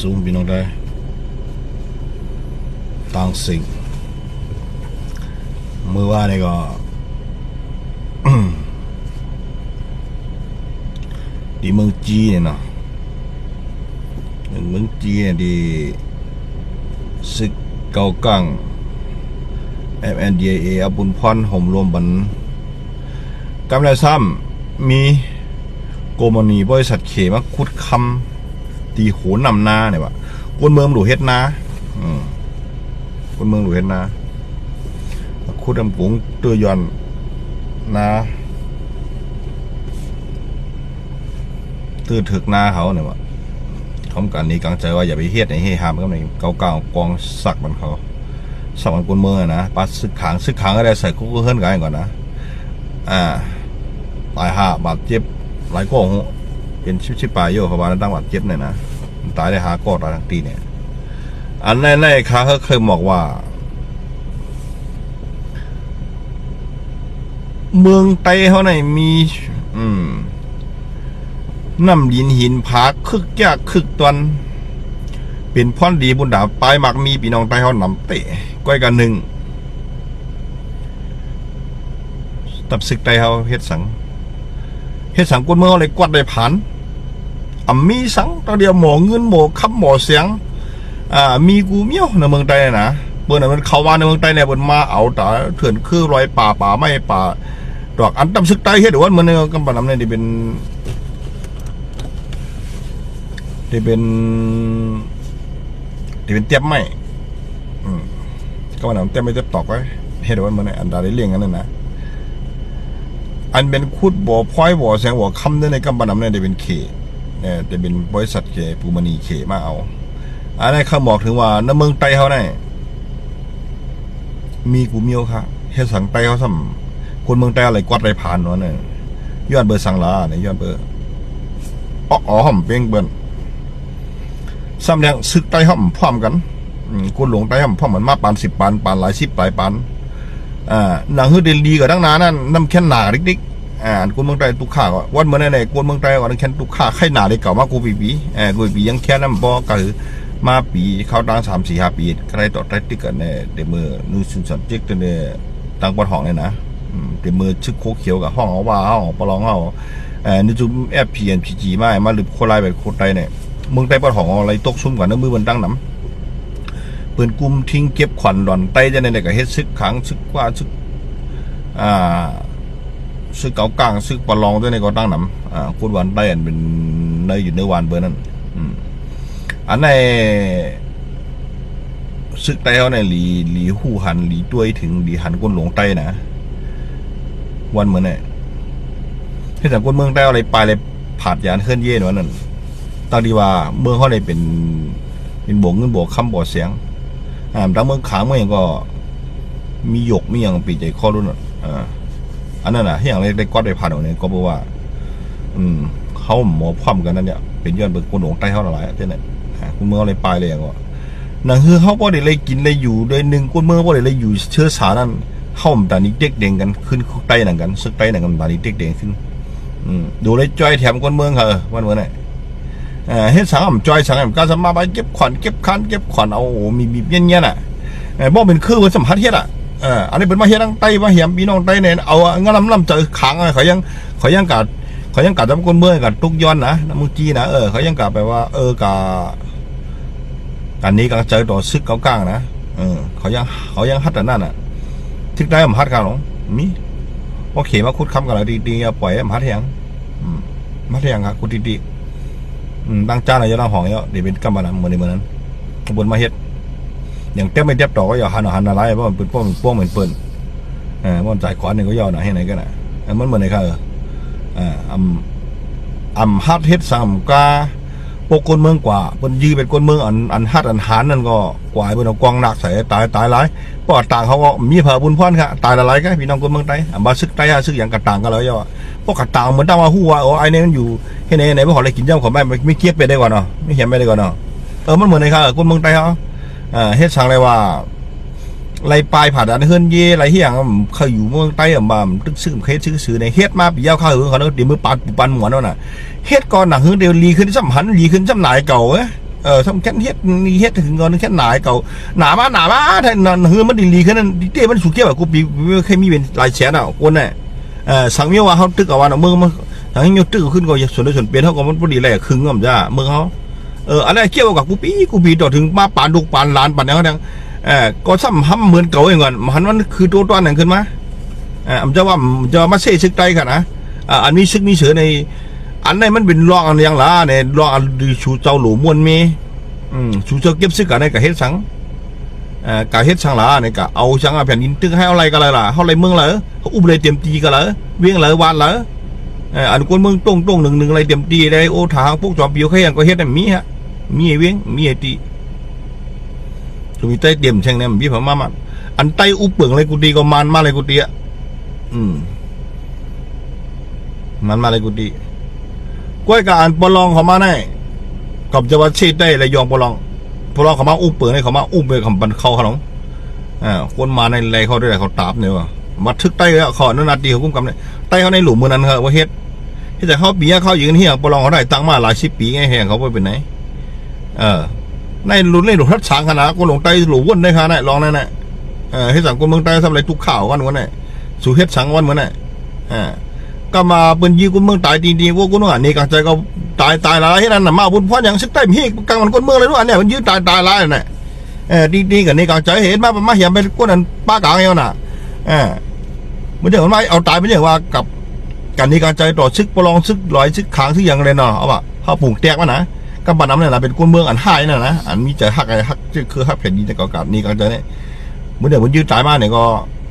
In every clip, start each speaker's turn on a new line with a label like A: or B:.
A: สูงพี่น้องได้ต่างสิ่งมือว่านี่ก็ดีเมืองจีนเนี่ยเนาะเมืองจีนเนี่ยดีศึกเกากัง MNDAA อบุญพรห่มรวมบันกำไรซ้ำมีโกมนีบริษัทเขมาคุดคำ ตีโหนนำหน้าเนี่ยวะกวนเมืองหลูเฮ็ดนาอืมกวนเมืองหลูเฮ็ดนาคุดอำกุงเตือยอนนาตื้อถึกนาเขาเนี่ยวะเขาการนี้กังใจว่าอย่าไปเฮ็ดในเฮฮามก็ในเก่าๆกองสักมันเขาสองคนเมืองนะปัดซึกขังซึกขังก็ได้ใส่คุกเฮิรนกันก่อนนะอ่าตายห้าบาดเจ็บหลายก้องเป็นชิบชิบปลายโยเขาบาตั้งบาดเจ็บเนี่ยนะ ตายได้หากอตายทั้งตีเนี่ย อันในในค้าเขาเคยบอกว่า เมืองไตเขาในมี อืมน้ำดินหินผาคึกยากคึกตวนเป็นพ่อนดีบุญดาปลายมักมีพี่น้องไตเขานำเตะก้อยกันหนึ่งตับศึกไตเขาเฮ็ดสังเฮ็ดสังกวนเมืองอะไรกวัดได้ผ่าน มีสังตอนเดียวหมอเงินหมอคำหมอเสียงอ่ามีกูเมียวในเมืองไต้นะเปิ้นนะมันเข้ามาในเมืองไต้เนี่ยเปิ้นมาเอาตาเถื่อนคือรอยป่าป่าไม่ป่าดอกอันตับศึกไต้เฮ็ดว่ามันเนี่ยกำปานำเนี่ยที่เป็นที่เป็นที่เป็นเตียบไม่อืมก็ว่าหนังเตียบไม่เตียบตอกไว้เฮ็ดไว้มันอันใดได้เลี้ยงกันนั่นนะอันเป็นคูดบ่อพลอยบ่อแสงบ่อคำในกำบันน้ำเนี่ยได้เป็นเข เนี่ยเป็นบริษัทเขปูมณีเขมาเอาอันนี้เขาบอกถึงว่าในเมืองไตเขาเนี่ยมีกูเมียวค่ะเฮสังไตเขาซ้ำคนเมืองไตอะไรกวัดไรผ่านวะเนี่ยยอดเบอร์สังลาเนี่ยยอดเบอร์อ๋ออ๋อหอมเป้งเบิ้นซ้ำเนี่ยซึกไตห่อมพร้อมกันอืมกุนหลวงไตห่อมพร้อมเหมือนมาปานสิบปานปานหลายสิบปลายปานอ่าหนังฮือเดลีกับดังนานั่นน้ำแค่นหนาดิก อ่ากุนเมืองไต้ตุกข้าก็วันเมื่อไหร่กุนเมืองไต้ก็น้ำแค่นตุกข้าไข่หนาได้เก่ามากูปีปีเออกูปียังแค่นั้นบ่ก็คือมาปีเข้าตั้งสามสี่ห้าปีใครต่อใครติดกันเนี่ยเดมือนู่นสุนสันจิกตัวเนี่ยตั้งบนห้องเนี่ยนะเดมือชึกโคเขียวกับห้องเอาว่าห้องปลองเอาเออนี่จุแอปพีเอ็นพีจีมามาหรือโคไลแบบโคไตเนี่ยเมืองไต้ปะทองอะไรตกซุ่มกันน้ำมือมันตั้งน้ำเปืนกุมทิ้งเก็บขวัญดอนไตจะในไหนก็เฮ็ดซึกขังซึกว่าซึกอ่า ซึกเก่ากลางซึกปะลองด้วยในก็ตั้งหนำอ่าคุณวันไต้อันเป็นในอยู่ในวันเบอร์นั้นอืมอันในซึกไต้เขาในหลีหลีหูหันหลีต้วยถึงหลีหันก้นหลวงไต้นะวันเหมือนเนี่ยที่สังกนเมืองไต้อะไรไปเลยผาดยานเคลื่อนเย่นวันนั้นตั้งดีว่าเมืองเขาเลยเป็นเป็นโบกเงินโบกคำโบกเสียงอ่าตั้งเมืองขางเมืองก็มีหยกมีอย่างปีใจข้อรุ่นอะอ่า อันนั้นน่ะที่อย่างไรได้ก้อนได้ผ่านเอาเนี่ยก็บอกว่า อืมเขาหมอพร้อมกันนั่นเนี่ยเป็นย้อนเป็นคนหลงใต้เขาหลายเจ้าเนี่ยอ่าคุณเมืองอะไรไปเลยก็นั่นคือเขาบ่ได้เลยกินเลยอยู่โดยหนึ่งคนเมืองบ่ได้เลยอยู่เชื้อสายนั้นเข้าตอนนี้เด็กเด้งกันขึ้นใต้หนังกันซึกใต้หนังกันตอนนี้เด็กเด้งขึ้นดูเลยจ้อยแถมคนเมืองเหรอวันวันไหนเอ่อเฮ็ดสังมจอยสังมก็สมาไปเก็บขวัญเก็บคันเก็บขวัญเอาโอ้มีมีเงี้ยเงี้ยน่ะเออบ่เป็นคือว่าสัมผัสเฮ็ดอะ เอออันนี้เป็นมาเฮ็ดทางใต้มาเหียมพี่น้องใต้เนี่ยเอาอะงั้นลำลำเจอขังอะเขายังเขายังกัดเขายังกัดทำคนเมื่อยกัดทุกย้อนนะน้ำมึงจีนะเออเขายังกัดไปว่า เออกาการนี้ก็เจอตัวซึกเกากลางนะเออเขายังเขายังฮัดแต่นั่นอะทึกได้ผมฮัดกันหรอมีว่าเขมาคุดคำกันแล้วดีๆปล่อยผมฮัดยังอืมฮัดยังครับคุดดีๆอืมบางจ้าน่ะจะต้องห้องเยอะเดี๋ยวเป็นกำบันเหมือนในเมือนั้นขบวนมาเฮ็ด อย่างเต็มไม่เต็มต่อก็อย่าหันหันอะไรเพราะมันเป็นพวกพวกเหมือนปืนเออมันจ่ายขวานหนึ่งก็ย่อหน่อยให้ไหนกันน่ะมันเหมือนในค่ะเอออ่าอำอำฮัดเฮ็ดสามกาปกคนเมืองกว่าเพิ่นยืเป็นคนเมืองอันอันฮัดอันหานนั่นก็กวายเพิ่นเอากองหนักใส่ตายตายหลายปอดต่างเขาก็มีเผาบุญพรค่ะตายละหลายกันพี่น้องคนเมืองไต้อะบ่ซึกไต้อะซึกอย่างกะต่างกันแล้วย่อพวกกะต่างเหมือนตามว่าฮู้ว่าโอ้ไอ้นี่มันอยู่เฮ็ดไหนไหนบ่ขออะไรกินย่ำขอไม่ไม่เกียบไปได้ก่อนเนาะไม่เห็นไปได้ก่อนเนาะเออมันเหมือนในครับคนเมืองไทยเขา อ่าเฮ็ดสั่งเลยว่าไรปลายผ่านอันเฮือนเย่ไรเฮียงเขาอยู่เมืองใต้อะบ่ตึกซื้อเคสซื้อซื้อในเฮ็ดมาปียาวเข้าหือเขาเนาะเดี๋ยวมือปาดปูปันหมวนเนาะน่ะเฮ็ดก่อนหน่ะหือเดียวลีขึ้นซ้ำหันลีขึ้นซ้ำหลายเก่าเอ้เออทำแค่เฮ็ดนี่เฮ็ดถึงเงินแค่หนาเก่าหนามาหนามาถ้านั่นคือมันดีลีขึ้นนั่นดิเต้มันสุกี้แบบกูปีเคยมีเป็นหลายแสนอะคนน่ะเออสังเมียว่าเขาตึกเอาวันเมืองมันสังเมียตึกขึ้นก็ส่วนได้ส่วนเปลี่ยนเขาก็มันพอดีแหละครึ่งก็มันจ้าเมืองเขา เอออะไรเกี่ยวกับกูปีกูปีต่อถึงมาปานลูกปานหลานปานแนวนั้นเออก็ซ้ำห้ำเหมือนเก่าเองก่อนมันมันคือตัวตัวนั้นขึ้นมาเออมันจะว่ามันจะมาเซ่ซึกใจกันนะอ่าอันนี้ซึกมีเสือใน อันไหนมันเป็นรองอันยังล่ะเนี่ยรองอันดีชูเจ้าหลูมวนมีอืมชูเจ้าเก็บซึกกันในกะเฮ็ดสังเอ่อกะเฮ็ดสังล่ะเนี่ยกะเอาสังอาแผ่นดินตึกให้อะไรกันเลยล่ะเฮาอะไรเมืองเหรอเขาอุ้มเลยเตรียมตีกันเหรอเวียงเหรอวานเหรอเอออันคนเมืองตรงตรงหนึ่งหนึ่งอะไรเตรียมตีได้โอ้ทางพวกจอมปิวเขายังก็เฮ็ดได้มีฮะ มีไอ้เวียงมีไอ้ตีสุมีใต้เตรียมแช่งเนี่ยมันมีผมมามันอันใต้อุปเปิงเลยกูตีก็มันมาเลยกูตีอะอืมมันมาเลยกูตีกล้วยกับอันปลองเขามาแน่กับจะว่าเชิดได้ระยองปลองปลองเขามาอุ้มเปิดให้เขามาอุ้มไปคำบันเขาเขนองอ่าคนมาในไรเขาด้วยเขาตาบเนี่ยว่ะมาทึกใต้แล้วขอนันนาตีเขากุ้มกำเนี่ยใต้เขาในหลุมมือนั้นเหรอว่าเฮ็ดที่แต่เขาปีเขายืนเฮียปลองเขาได้ตังมาหลายสิบปีไงแหงเขาไปเป็นไหน เออในหลุมในหลุมทัดฉางขนาดคนหลงใต้หลุมวนได้ขนาดไหนลองนั่นแหละเออให้สังคมเมืองใต้ทำอะไรทุกข่าวกันวันไหนสู่เฮ็ดสังวันเหมือนไหนอ่าก็มาเป็นยีกุนเมืองตายดีๆว่ากุนว่านี่กใจก็ตายตายลายที่นั่นน่ะมาบุญพ่ออย่างซึกใต้มีกลางมันก้นเมืองเลยด้วยอันเนี่ยมันยืดตายตายลายน่ะเออดีๆกับนี่กใจเห็นมามาเหียมไปก้นนั้นป้ากลางเอวน่ะเออมันเดี๋ยวมันไม่เอาตายไปเนี่ยว่ากับกันนี่การใจต่อซึกปลองซึกลอยซึกขางซึกอย่างเลยเนาะเอาป่ะเขาปลูกแตกมานะ กับบ้านน้ำเนี่ยนะเป็นก้นเมืองอันหายน่ะนะอันมีใจฮักไอ้ฮักคือฮักแผ่นดินแต่ก็กับนี่กใจเนี่ยเมันเดี๋ยวมันยืดตายมาเนี่ยก็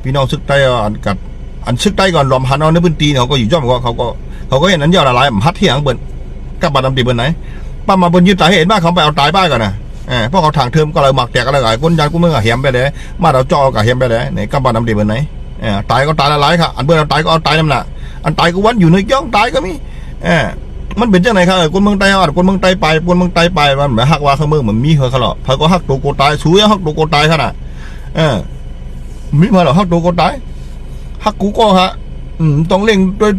A: พี่น้องซึกใต้อันกับอันซึกใต้ก่อนลอมพันเอาในพื้นที่เขาก็อยู่ย่อมก็เขาก็เขาก็เห็นนั้นยอดอะไรมันพัดเที่ยงเบิ่นกับบัดดำตีเบิ่นไหนป้ามาบนยืดสายเหตุบ้าเขาไปเอาตายบ้านก่อนนะเออพวกเขาทางเทิมก็เลยหมักแตกอะไรกันคนยันกูเมืองอะเหียมไปเลยมาเราจ่อกับเหียมไปเลยในกับบัดดำตีเบิ่นไหนเออตายก็ตายละลายค่ะอันเบิ่นเอาตายก็เอาตายน้ำหนักอันตายก็วันอยู่ในย่องตายก็มีเออ มันเป็นจังไหนครับเออคนเมืองใต้เอาคนเมืองใต้ไปคนเมืองใต้ไปมันแบบฮักว่าเขาเมืองเหมือนมีเหรอเขาหรอเขาก็ฮักตัวโกตายสู้ยังฮักตัวโกตายขนาดเออมีมาหรอฮักตัวโกตายฮักกูก็ฮะอืมต้องเล่งด้วย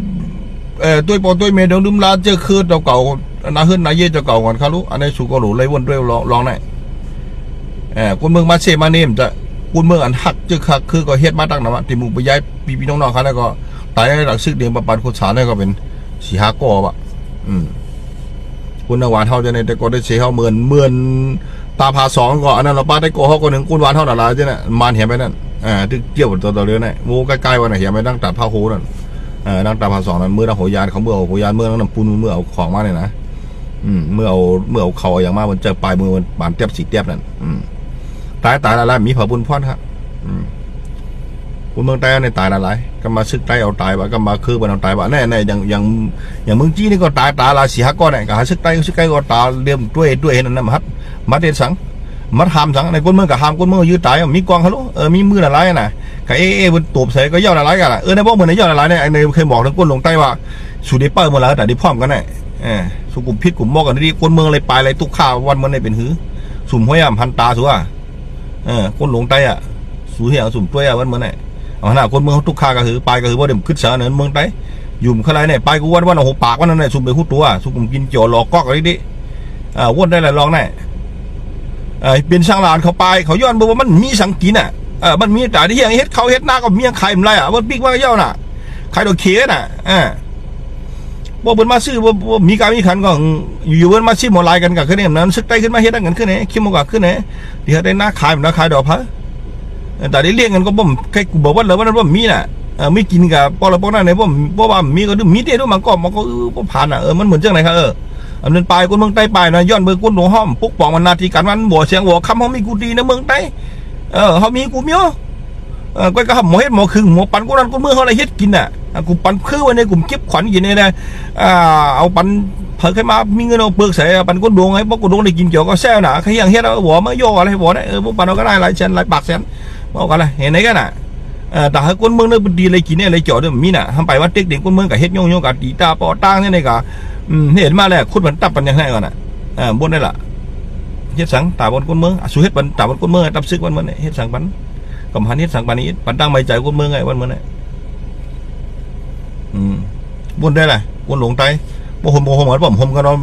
A: เอ่อด้วยปอด้วยเมดงดุมลาเจอคือเจ้าเก่านาเฮือนนาเย่เจ้าเก่าก่อนครับลูกอันนี้สูก็หลูเลยวนด้วยลองลองได้เออคนเมืองมาเชมาเนมจะคนเมืองอันหักเจอคักคือก็เฮ็ดมาตั้งนะว่าที่มู่ไปย้ายพี่พี่น้องๆเขาแล้วก็ตายหลักซึกเดียงประปันโคชาเนี่ยก็เป็นสีหากอบอะ คุณนวานเท่าจะในแต่ก็ได้เชเฮาเหมือนเหมือนตาพาสองก็อันนั้นเราป้าได้โกเฮาก็หนึ่งคุณวานเท่าหนาลายเจ้าน่ะมานเห็นไปนั่นอ่าที่เกี่ยวตัวตัวเรือนี่ยโมใกล้ๆวันน่ะเห็นไปนั่งตัดผ้าโหนั่นเออนั่งตาพาสองนั้นเมื่อเราหัวยานเขาเมื่อเอาหัวยานเมื่อนั่นำปูนเมื่อเอาของมาเนี่ยนะอืมเมื่อเอาเมื่อเอาเขาอย่างมากมันเจอปลายมือมันบานเตียบสีเตียบนั่นอืมตายตายละลายมีเผาบุญพอดครับอืม คุณเมืองใต้เนี่ยตายละลายก็มาซึกใต้เอาตายว่าก็มาคือมันเอาตายว่าแน่แน่อย่างอย่างอย่างเมืองจีนนี่ก็ตายตายละสี่ห้าก้อนเนี่ยก็หาซึกใต้ซึกใต้ก็ตายเรื่มด้วยด้วยเห็นนั่นนะมัดมัดเด็ดสังมัดหามสังในคนเมืองกับหามคนเมืองยืดตายมีกองเขาลูเออมีมือละลายน่ะก็เอเอมันตบใส่ก็ย่อละลายกันละเออในพวกเหมือนในย่อละลายเนี่ยในเคยบอกทั้งก้นลงใต้ว่าสูดได้เปิ้ลหมดแล้วแต่ได้พร้อมกันเนี่ยเออสุกุมพิษกลุ่มมอกกันดีคนเมืองอะไรไปอะไรตุกข้าววันมันในเป็นหือสุ่มห้อยอะพันตาสัวเออก้นลงใต้อะสูเหี่ยสุ่มตัวอะวันมันเนี่ย เอาหน้าคนเมืองตุกข้าก็คือไปก็คือว่าเดี๋ยวขึ้นเสนอเมืองใต้ยุ่มขลายเนี่ยไปกูวันวันโอ้โหปากวันนั้นเนี่ยสุ่มไปหูตัวสุกุมกินเจียวหลอกก๊อกอะไรดิอ่าวนได้เลยลองแน่เออเป็นช่างลานเขาไปเขาย้อนบอกว่ามันมีสังกินอะเออมันมีแต่ที่ยังเฮ็ดเขาเฮ็ดหน้าก็เมียงไข่มันไรอะมันปิ๊กว่าเย้าน่ะไข่ดอกเขียน่ะเออบ่เบิ่นมาซื้อบ่บ่มีการมีขันก็อยู่เบิ่นมาซื้อหมอลายกันก็คือเนี่ยนั้นซึกได้ขึ้นมาเฮ็ดได้เงินขึ้นเนี่ยคิดมันก็ขึ้นเนี่ยเดี๋ยวได้หน้าขายมันราคายดอกพะ แต่ได้เลี้ยงกันก็บ่มใครกูบอกว่าแล้วว่านั้นบ่มีน่ะเออไม่กินกับปอละปอนั้นเนี่ยบ่ว่ามีก็ดูมีเด้ดูมันก็มันก็เออบ่ผ่านอะเออมันเหมือนเจังไหนครับเอออันนั้นปลายคนเมืองใต้ปลายนะย้อนเบิ่งคนหลวงห้อมปุกปองมันนาทีกันมันบ่เสียงบ่คำเฮามีกูดีนะเมืองใต้เออเขามีกูมีอ๋เออก็ก็หมอเฮ็ดหมอคือหมอปันกูนั่นกูมือเขาอะไรเฮ็ดกินน่ะอะกูปันคือว้ในกลุ่มเก็บขวัญอยู่ในนะอ่าเอาปันเพิ่นขึ้นมามีเงินเอาเปลือกใส่ปันกูดวงให้บ่กูดวงได้กินเกี่ยวก็แซวน่ะใครยังเฮ็ดเอาบ่มาโยอะไรบ่ได้เออบ่ปันเอาก็ได้หลายแสนหลายปากแสน บ่กันละเห็นไหนกันน่ะแต่ให้คนเมืองเนี่ยดีเลยกินเนี่ยเลยเจาะเนี่ยมีน่ะทำไปว่าเด็กเด็กคนเมืองก็เฮ็ดยงยงกับตีตาปอตั้งเนี่ยนี่ก็อืมเห็นมาแล้วคุดมันตับปันยังไงก่อนน่ะบ่ได้ละเฮ็ดสังตาบนคนเมืองสุเฮ็ดปันตาบนคนเมืองตับซึกวันเมันเฮ็ดสังปัน cầm hắn hết sang bàn ít bạn đang mày chạy quân mưa ngày quân mưa này ừ. buôn đây này buôn lồng tay bộ hôm bộ hôm ở bẩm hôm cái nó à,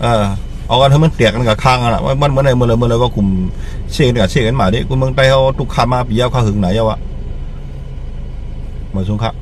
A: เอ เอากันให้มันเตียกันกับข้างอะว่ามันเมื่อไหร่เมื่อไหร่เมื่อไหร่ก็คุมเชื่อกันกับเชื่อกันมาดิกูเมืองใต้เขาทุกคามาปีเยาวเขาหึงไหนเยาวะมาชงครับ